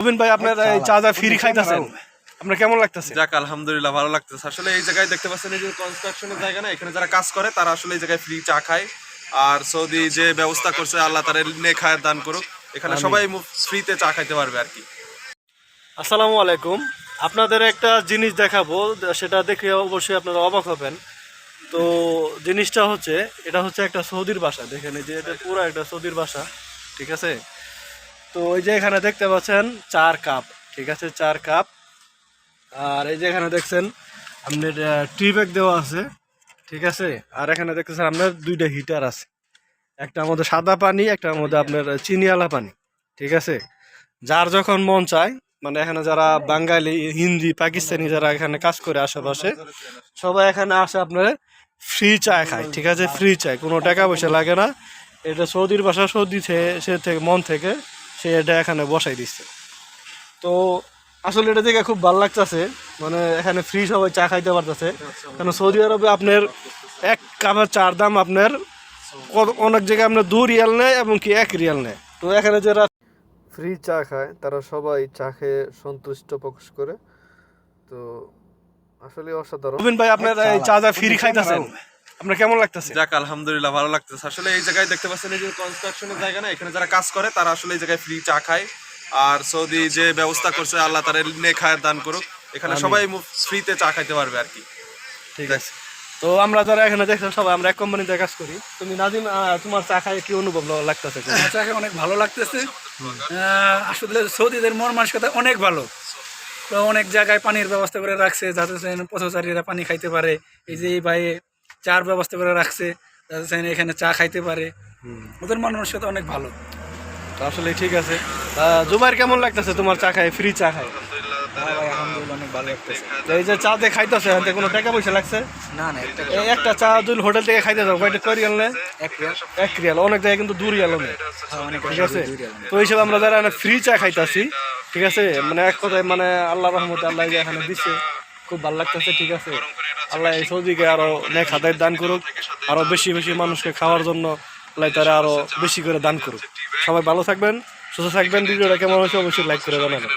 রবিন ভাই আপনার এই চা যা ফ্রি খাইতেছেন? আপনার কেমন লাগতেছে? যাক আলহামদুলিল্লাহ ভালো লাগতেছে। আসলে এই জায়গায় দেখতে পাচ্ছেন এই যে কনস্ট্রাকশনের জায়গা না এখানে যারা কাজ করে তারা আসলে এই জায়গায় ফ্রি চা খায়। আর সৌদি যে ব্যবস্থা করছে আল্লাহ তাদের নেখায় দান করুক। এখানে সবাই ফ্রিতে চা খাইতে পারবে আর কি। আসসালামু আলাইকুম। আপনাদের একটা জিনিস দেখাবো সেটা দেখে অবশ্যই আপনারা অবাক হবেন। তো জিনিসটা হচ্ছে এটা হচ্ছে একটা সৌদির বাসা দেখেন এই যে এটা পুরো একটা সৌদির বাসা ঠিক আছে? তো ওই যে এখানে দেখতে পাচ্ছেন চার কাপ, ঠিক আছে, চার কাপ। আর এই যে এখানে দেখছেন আপনার টি ব্যাগ দেওয়া আছে, ঠিক আছে? আর এখানে দেখতেছেন আপনার দুইটা হিটার আছে। একটা মধ্যে সাদা পানি, একটা মধ্যে আপনার চিনিওয়ালা পানি, ঠিক আছে? যার যখন মন চায় মানে এখানে যারা বাঙালি, হিন্দি, পাকিস্তানি যারা এখানে কাজ করে আশেপাশে, সবাই এখানে আসে আপনার ফ্রি চা খায়, ঠিক আছে? ফ্রি চায়, কোনো টাকা পয়সা লাগে না। এটা সৌদির বাসা সৌদি সে থেকে, মন থেকে। সে এটা এখানে বসাই দিচ্ছে তো আসলে এটা দেখে খুব ভালো লাগতেছে। মানে এখানে ফ্রি সবাই চা খাইতে পারতেছে। কারণ সৌদি আরবে আপনার এক কাপের চার দাম আপনার কত- অনেক জায়গায় আপনার দু রিয়াল নেয় এবং কি এক রিয়াল নেয়। তো এখানে যারা ফ্রি চা খায় তারা সবাই চা খেয়ে সন্তুষ্ট প্রকাশ করে। তো আসলে অসাধারণ। ভাই আপনার এই চা যা ফ্রি খাইতেছেন? আপনার কেমন লাগতেছে? যাক আলহামদুলিল্লাহ ভালো লাগতেছে। আসলে এই জায়গায় দেখতে পাচ্ছেন এই যে কনস্ট্রাকশনের জায়গা না এখানে যারা কাজ করে তারা আসলে এই জায়গায় ফ্রি চা খায়। আর সৌদি যে ব্যবস্থা করছে আল্লাহ তাদের নেখায় দান করুক। এখানে সবাই ফ্রিতে চা খাইতে পারবে আর কি। ঠিক আছে। তো আমরা যারা এখানে দেখছেন সবাই আমরা এক কোম্পানিতে কাজ করি। তুমি নাজিম আহ, তোমার চা খাই কি অনুভব লাগতেছে? চাকে অনেক ভালো লাগতেছে। আহ, আসলে সৌদিদের মন মানসিকতা অনেক ভালো। তো অনেক জায়গায় পানির ব্যবস্থা করে রাখছে যাতে পথচারীরা পানি খাইতে পারে। এই যে এই ভাই চার ব্যবস্থা করে রাখছে যাতে এখানে চা খাইতে পারে। ওদের মন মানসিকতা অনেক ভালো। তো আসলে ঠিক আছে। জুবাইর কেমন লাগতেছে তোমার চা খাই ফ্রি চা খাই আলহামদুলিল্লাহ অনেক ভালো লাগতেছে। এই যে চা দিয়ে খাইতেছে এতে কোনো টাকা পয়সা লাগছে? না না একটা চা যদি হোটেল থেকে খাইতে যাও কয়টা কয় রিয়াল এক রিয়াল। অনেক জায়গায় কিন্তু রিয়াল অনেক ঠিক আছে? তো এই আমরা যারা ফ্রি চা খাইতাছি ঠিক আছে? মানে এক কথায় মানে আল্লাহ রহমতে আল্লাহ যে এখানে দিচ্ছে খুব ভালো লাগতেছে ঠিক আছে। আল্লাহ এই সৌদিকে আরও নেক হাতের দান করুক আরও বেশি বেশি মানুষকে খাওয়ার জন্য আল্লাহ তারা আরও বেশি করে দান করুক। সবাই ভালো থাকবেন সুস্থ থাকবেন ভিডিওটা কেমন হয়েছে অবশ্যই লাইক করে জানাবেন।